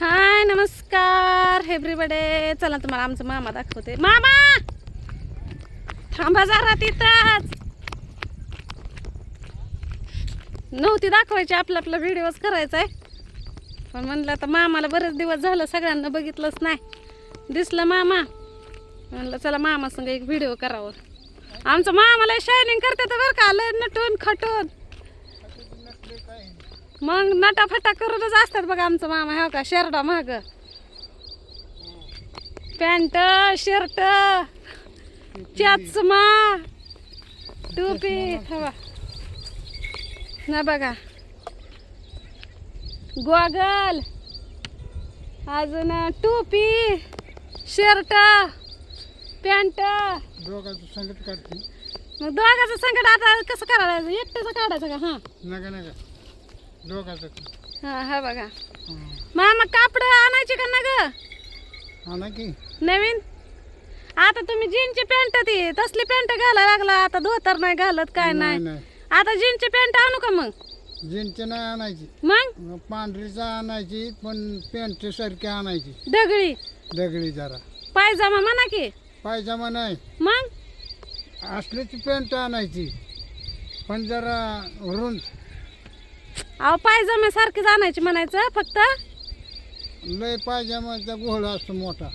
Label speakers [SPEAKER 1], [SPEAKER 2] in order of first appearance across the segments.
[SPEAKER 1] हाय नमस्कार हेब्रीबडे चला तुम्हाला आमचं मामा दाखवते. मामा! थांबा जरा तिथंच. नव्हती दाखवायची आपला आपला व्हिडिओच करायचा आहे पण म्हणलं आता मामाला बरेच दिवस झालं सगळ्यांना बघितलंच नाही. दिसलं मामा. म्हणलं चला मामा संग एक व्हिडिओ करावं. आमचं मामाला शायनिंग करते तर बरं का लय नटून खटून मग नटाफटा करूनच असतात बघा आमचं मामा हो का? शर्टा माग पॅन्ट शर्ट चष्मा टोपी हवा. ना बघा. गॉगल अजून टोपी शर्ट पॅन्ट.
[SPEAKER 2] दोघांचं संकट काढते
[SPEAKER 1] मग दोघाचं संकट आता कसं करायचं? एकट्याचं काढायचं का? हां.
[SPEAKER 2] नका नका. दोघांचं
[SPEAKER 1] हां हा बघा. मामा कापड आणायचे का ना ग
[SPEAKER 2] हा ना की.
[SPEAKER 1] नवीन? आता तुम्ही जीनची पॅन्ट ती तसली पॅन्ट घालायला लागला आता धोतर नाही घालत काय नाही
[SPEAKER 2] नाही.
[SPEAKER 1] आता जीनची पॅन्ट आणू का मग?
[SPEAKER 2] जीनची नाही आणायची.
[SPEAKER 1] मग?
[SPEAKER 2] पांढरीचा आणायची पण पॅन्ट सारखी आणायची.
[SPEAKER 1] दगडी?
[SPEAKER 2] दगडी जरा.
[SPEAKER 1] पायजामा म्हणा की.
[SPEAKER 2] पायजामा नाही.
[SPEAKER 1] मग?
[SPEAKER 2] असल्याची पॅन्ट आणायची. पण जरा रुंद.
[SPEAKER 1] अहो पायजामा सारखीच आणायची म्हणायचं फक्त?
[SPEAKER 2] लय पायजामाचा घोळा असतो मोठा.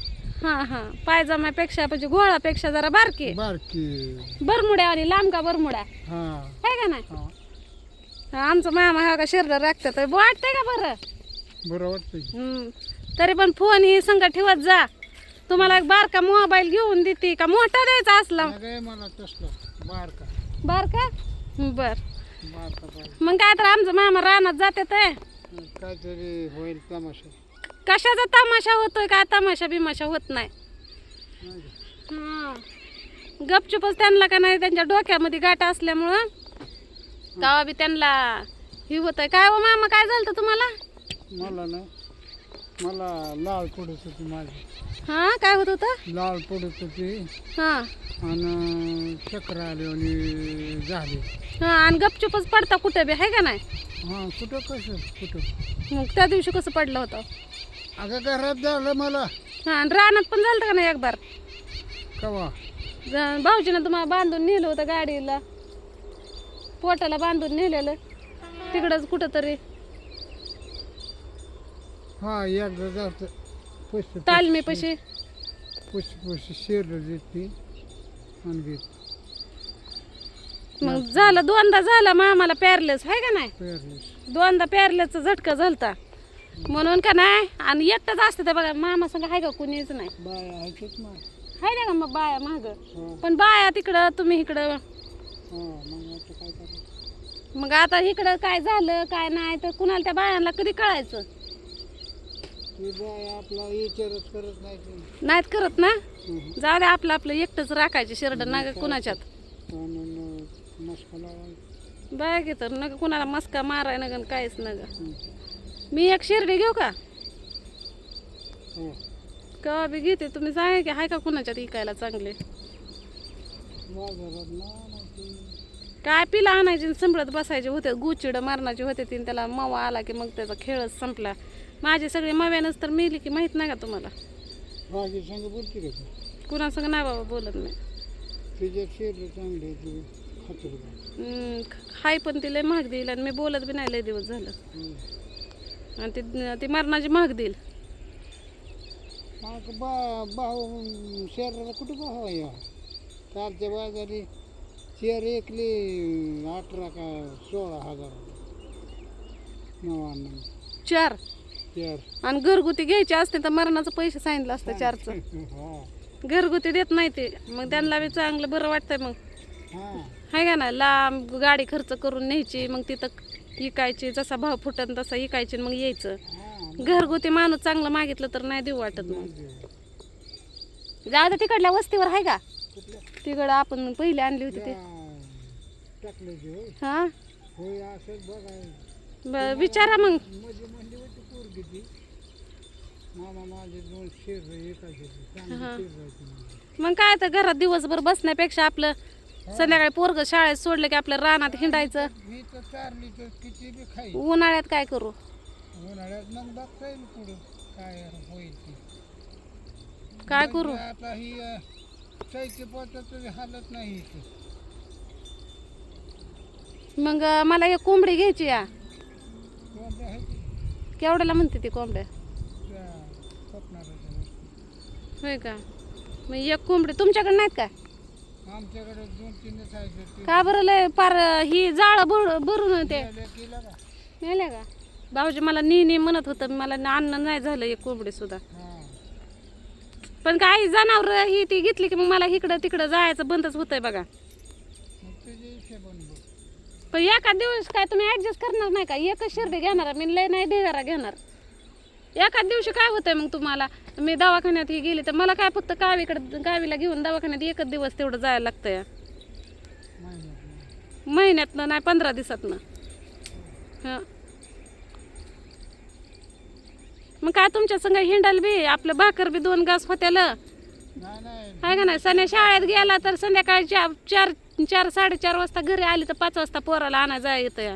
[SPEAKER 1] हा हा. पायजामापेक्षा म्हणजे घोळापेक्षा जरा बारकी.
[SPEAKER 2] बारकी.
[SPEAKER 1] बरमुड्या आणि लांब का बरमुड्या?
[SPEAKER 2] हा.
[SPEAKER 1] आहे का नाही?
[SPEAKER 2] हा.
[SPEAKER 1] आमचं मामा हा का शरीर राखतात वाटतंय का बरं?
[SPEAKER 2] बरं वाटतं की.
[SPEAKER 1] हम्म. तरी पण फोन ही संग ठेवत जा. तुम्हाला एक बारका मोबाईल घेऊन देते का? मोठा द्यायचा असला.
[SPEAKER 2] नका मला तसलं. बारका.
[SPEAKER 1] बर बर.
[SPEAKER 2] बारका पाहिजे
[SPEAKER 1] मग काय तर आमचं मामा रानात जाते ते.
[SPEAKER 2] काहीतरी होईल तमाशा.
[SPEAKER 1] कशाचा तमाशा होतोय काय तमाशा बिमाशा होत नाही? हा. गपचूपच त्यांना का नाही त्यांच्या डोक्यामध्ये गाठ असल्यामुळं गावा बी त्यांना ही होत आहे काय हो मामा काय झालं तुम्हाला?
[SPEAKER 2] मला ना मला लाल पडत होती माझी.
[SPEAKER 1] हा काय होत होतं?
[SPEAKER 2] लाल पडत होती.
[SPEAKER 1] हा.
[SPEAKER 2] आणि चक्र आले आणि झाले.
[SPEAKER 1] हा आणि गपचूपच पडता कुठं बी आहे का नाही?
[SPEAKER 2] हां कुठं कसं कुठं?
[SPEAKER 1] मग त्या दिवशी कसं पडलं होतं?
[SPEAKER 2] अगं घरात झालं मला.
[SPEAKER 1] हा आणि रानात पण झालं का नाही एक बार
[SPEAKER 2] कवा?
[SPEAKER 1] ज- भाऊजीनं तुम्हाला बांधून नेलं होतं गाडीला. पोटाला बांधून नेलेलं. तिकडंच कुठं तरी
[SPEAKER 2] हा एकदा जात पुष्प
[SPEAKER 1] तालमी पशी
[SPEAKER 2] पुष्प पुष्प शेर देते आणि घेत.
[SPEAKER 1] मग झालं दोनदा झालं मग आम्हाला पॅरलेस आहे का नाही?
[SPEAKER 2] पेरलीस
[SPEAKER 1] दोनदा पॅरलेसचा झटका झालता. म्हणून का नाही आणि एकटाच असतं ते बघा मामा संग आहे का कुणीच नाही.
[SPEAKER 2] बाय ऐकत ना
[SPEAKER 1] आहे ना का मग बाया माग.
[SPEAKER 2] हा.
[SPEAKER 1] पण बाया तिकडं तुम्ही इकडं.
[SPEAKER 2] हा मग आता काय करायचं?
[SPEAKER 1] मग आता इकडं काय झालं काय नाही तर कुणाला त्या बायांना कधी कळायचं?
[SPEAKER 2] आपला विचारच करत नाही ती
[SPEAKER 1] नाहीत करत ना. जाऊ दे आपलं आपलं एकटंच राखायचे शिरड ना कुणाच्यात.
[SPEAKER 2] आणि मस्का लावायचा?
[SPEAKER 1] बघा की तर नका कुणाला मस्का माराय नका न काहीच
[SPEAKER 2] हम्म.
[SPEAKER 1] मी एक शिर्डी घेऊ का?
[SPEAKER 2] हो.
[SPEAKER 1] केव्हा बी घेते तुम्ही सांगा की हाय का कुणाच्यात इकायला चांगले?
[SPEAKER 2] बाजारात ती.
[SPEAKER 1] काय पिला आणायचे आणि संपळत बसायचे होते गुचिड मारण्याचे होते तीन त्याला मवा आला की मग त्याचा खेळच संपला. माझी सगळी मव्यानंच तर मिली की माहीत नाही का तुम्हाला?
[SPEAKER 2] संग बोलते का ती.
[SPEAKER 1] कुणासंग नाही बाबा बोलत नाही
[SPEAKER 2] तिच्या शेर चांगली आहे ती खात्री
[SPEAKER 1] हम्म, हाय पण ती लय महाग देईल आणि मी बोलत बी नाही लय दिवस झालं. आणि ती ती मरणाची महाग देईल.
[SPEAKER 2] बा भाऊ शेराला कुठं भाव आहे या कालच्या बाजारी शेर एकली अठरा का सोळा हजार.
[SPEAKER 1] चार. आणि घरगुती घ्यायची असते तर मरणाचं पैसे सांगितलं असतं चारचं.
[SPEAKER 2] हा.
[SPEAKER 1] घरगुती देत नाही ते मग त्यांना बी चांगलं बरं वाटतंय मग.
[SPEAKER 2] हा.
[SPEAKER 1] हाय का ना लांब गाडी खर्च करून न्यायची मग तिथं इकायची जसा भाव फुटन तसा इकायची मग यायचं. घरगुती माणूस चांगलं मागितलं तर नाही देऊ वाटत मग. जाऊ दे तिकडल्या वस्तीवर आहे का? तिकडं आपण पहिले आणली होती ते. हा? विचारा मग
[SPEAKER 2] मामा माझे दोन शेर
[SPEAKER 1] हा. मग काय तर घरात दिवसभर बसण्यापेक्षा आपलं संध्याकाळी पोरग शाळेत सोडलं की आपल्या रानात हिंडायचं.
[SPEAKER 2] ही तर चारली तर किती बी खाई
[SPEAKER 1] उन्हाळ्यात काय करू?
[SPEAKER 2] उन्हाळ्यात मग बघता येईल पुढं काय होईल ती.
[SPEAKER 1] काय
[SPEAKER 2] म्हणजे
[SPEAKER 1] करू?
[SPEAKER 2] आता ही अ, चैती पोटाचं हालत नाही इथे.
[SPEAKER 1] मग अं, मला एक कोंबडी घ्यायची या.
[SPEAKER 2] कोंबड्या
[SPEAKER 1] केवढ्याला म्हणते ती कोंबड्या? होय का? मग एक कोंबडी तुमच्याकडे नाहीत का
[SPEAKER 2] आमच्याकडे दोन
[SPEAKER 1] का बरं लय पार ही जाळ भर भरून ते
[SPEAKER 2] गेल्या का
[SPEAKER 1] नेल्या का? भाऊजी मला नी नी म्हणत होतं मला अन्न नाही झालं एक कोंबडी सुद्धा. पण काही जनावर ही ती घेतली की मग मला इकडं तिकडं जायचं बंदच होतंय बघा
[SPEAKER 2] मग तुझ्या हिशोबाने बघ
[SPEAKER 1] पण एका दिवस काय तुम्ही ऍडजस्ट करणार नाही का? एकच शिर्डी घेणार मी लय नाही ढेगारा घेणार. एका दिवशी काय होतंय मग तुम्हाला? मी दवाखान्यात ही गेली तर मला काय फक्त गावीकडे गावीला घेऊन दवाखान्यात एकच दिवस तेवढं जायला लागतंय.
[SPEAKER 2] महिन्यात
[SPEAKER 1] महिन्यातनं नाही पंधरा दिवसातनं. हं. मग काय तुमच्या संग हिंडाल बी? आपलं भाकर बी दोन घास होत्याला. आहे का नाही? सण्या शाळेत गेला तर संध्याकाळी चार चार चार साडेचार वाजता घरी आली तर पाच वाजता पोराला आणा जाय येतं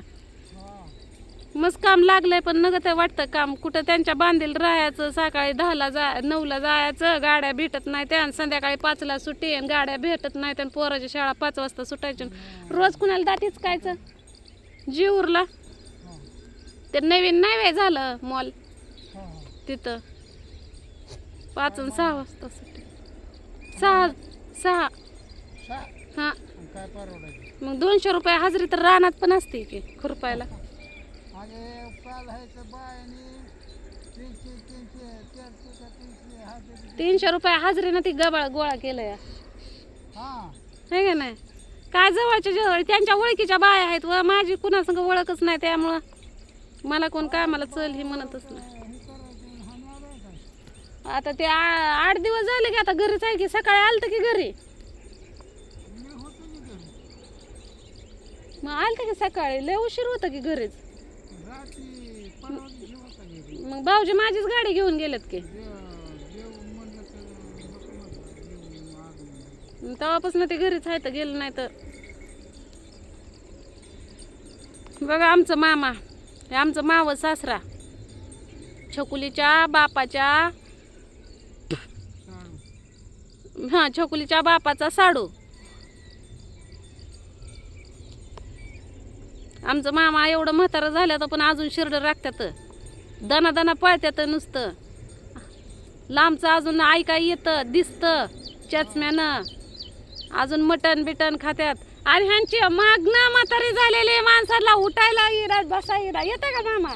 [SPEAKER 1] मस्त काम लागलंय पण नगत वाटतं काम कुठं त्यांच्या बांधील राहायचं सकाळी दहाला जा नऊला जायचं गाड्या भेटत नाही त्या संध्याकाळी पाचला सुट्टी आणि गाड्या भेटत नाही त्या पोराची शाळा पाच वाजता सुटायची. रोज कुणाला दाटीच कायचं जीवरला. ते नवीन नाही वेळ झालं मॉल. तिथं. पाच आणि सहा वाजता सुट्टी. सहा. सहा. हां.
[SPEAKER 2] काय परवडायचं?
[SPEAKER 1] मग दोनशे रुपये हजरी तर रानात पण असते की खुरपायला.
[SPEAKER 2] आणि काल आहे तर बायाने. तीनशे तीनशे चारशे का तीनशे हजेरी
[SPEAKER 1] तीनशे रुपये हजरीनं ती गबाळ गोळा केलं
[SPEAKER 2] हां.
[SPEAKER 1] आहे का नाही? काय जवळच्या जवळ त्यांच्या ओळखीच्या बाया आहेत व माझी कुणासंग ओळखच नाही त्यामुळं. मला कोण काय मला चल ही म्हणतच नाही.
[SPEAKER 2] हे करायचं नाद आहे काय?
[SPEAKER 1] आता ते आ- आठ दिवस झाले की आता घरीच आहे की सकाळी आलतं की घरी
[SPEAKER 2] मी होतो की घरी
[SPEAKER 1] मग आलतं की सकाळी? लय उशीर होतं की घरीच?
[SPEAKER 2] रात्री परवा दिवशी होता घरी.
[SPEAKER 1] मग भाऊजी माझीच गाडी घेऊन गेलेत की?
[SPEAKER 2] देव देव म्हणलं तर नको म्हणलं देव माग म्हणलं
[SPEAKER 1] तेव्हापासून ते घरीच आहे तर गेलं नाही तर. बघा आमचं मामा हे आमचं माव सासरा. छकुलीच्या बापाच्या
[SPEAKER 2] साडू.
[SPEAKER 1] हा छकुलीच्या बापाचा साडू. आमचं मामा एवढं म्हातारं झालं तर पण अजून शिरडं राखतात दना दना पळत्यात नुसतं. लांबचं अजून ऐकाय येतं दिसतं चष्म्यानं. अजून मटण बिटन खात्यात. आणि ह्यांची मागणं म्हातारी झालेली माणसाला. उठायला इरा बसा इरा. येतं का मामा?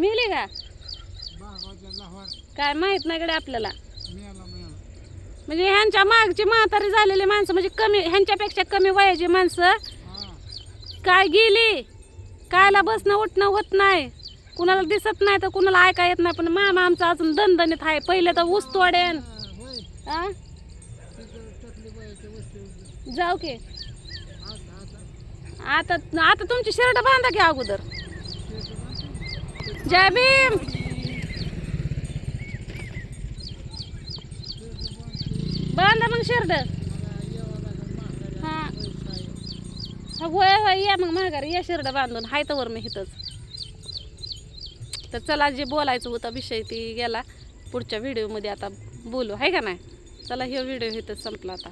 [SPEAKER 1] मिली का? काय माहीत नाही कडे आपल्याला. म्हणजे ह्यांच्या मागची म्हातारी झालेली माणसं म्हणजे कमी ह्यांच्यापेक्षा कमी वयाची माणसं काय गेली? कायला बसणं उठणं होत नाही. कुणाला दिसत नाही तर कुणाला ऐका येत नाही. पण मामा आमचा अजून दणदणीत आहे. पहिले तर ऊस तोडेन
[SPEAKER 2] होय
[SPEAKER 1] जाऊ की.
[SPEAKER 2] आता आता
[SPEAKER 1] तुमची शर्ट बांधा की अगोदर. जय भीम. बांधा मग
[SPEAKER 2] शेरड
[SPEAKER 1] हा. होय होय या मग माघारी या शेरड बांधून. हाय तर वर मी इथंच. तर चला जे बोलायचं होतं विषय ती गेला. पुढच्या व्हिडिओमध्ये आता बोलू. आहे का नाही? चला हे व्हिडिओ इथंच संपला आता.